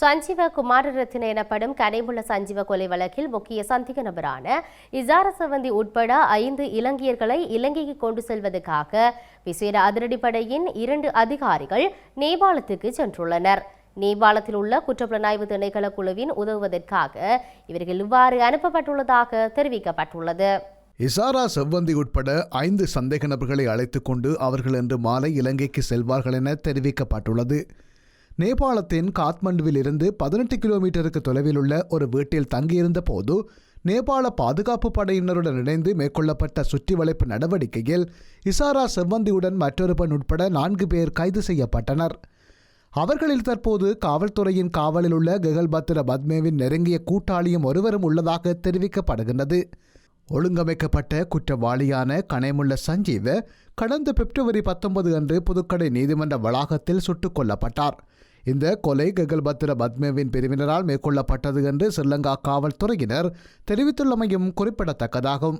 சஞ்சீவ குமாரரத்ன எனப்படும் கனைமுள்ள சஞ்சீவ கொலை வழக்கில் முக்கிய சந்திக்க நபரான இசாரசவந்தி உட்பட ஐந்து இலங்கையர்களை இலங்கைக்கு கொண்டு செல்வதற்காக விசேட அதிரடிப்படையின் இரண்டு அதிகாரிகள் நேபாளத்துக்கு சென்றுள்ளனர். நேபாளத்தில் உள்ள குற்றப்புலனாய்வு திணைக்கள குழுவின் உதவுவதற்காக இவர்கள் இவ்வாறு அனுப்பப்பட்டுள்ளதாக தெரிவிக்கப்பட்டுள்ளது. இசாரா செவ்வந்தி உட்பட ஐந்து சந்தேக நபர்களை அழைத்துக் கொண்டு அவர்கள் இன்று மாலை இலங்கைக்கு செல்வார்கள் என தெரிவிக்கப்பட்டுள்ளது. நேபாளத்தின் காத்மண்டுவில் இருந்து பதினெட்டு கிலோமீட்டருக்கு தொலைவில் உள்ள ஒரு வீட்டில் தங்கியிருந்த போது நேபாள பாதுகாப்பு படையினருடன் இணைந்து மேற்கொள்ளப்பட்ட சுற்றி வளைப்பு நடவடிக்கையில் இசாரா செவ்வந்தியுடன் மற்றொரு பெண் உட்பட நான்கு பேர் கைது செய்யப்பட்டனர். அவர்களில் தற்போது காவல்துறையின் காவலில் உள்ள கெகல்பத்திர பத்மேவின் நெருங்கிய கூட்டாளியும் ஒருவரும் உள்ளதாக தெரிவிக்கப்படுகின்றது. ஒழுங்கமைக்கப்பட்ட குற்றவாளியான கனைமுள்ள சஞ்சீவ கடந்த பிப்ரவரி பத்தொன்பது அன்று புதுக்கடை நீதிமன்ற வளாகத்தில் சுட்டுக் கொல்லப்பட்டார். இந்த கொலை கெகல்பத்திர பத்மேவின் பிரிவினரால் மேற்கொள்ளப்பட்டது என்று ஸ்ரீலங்கா காவல்துறையினர் தெரிவித்துள்ளமையும் குறிப்பிடத்தக்கதாகும்.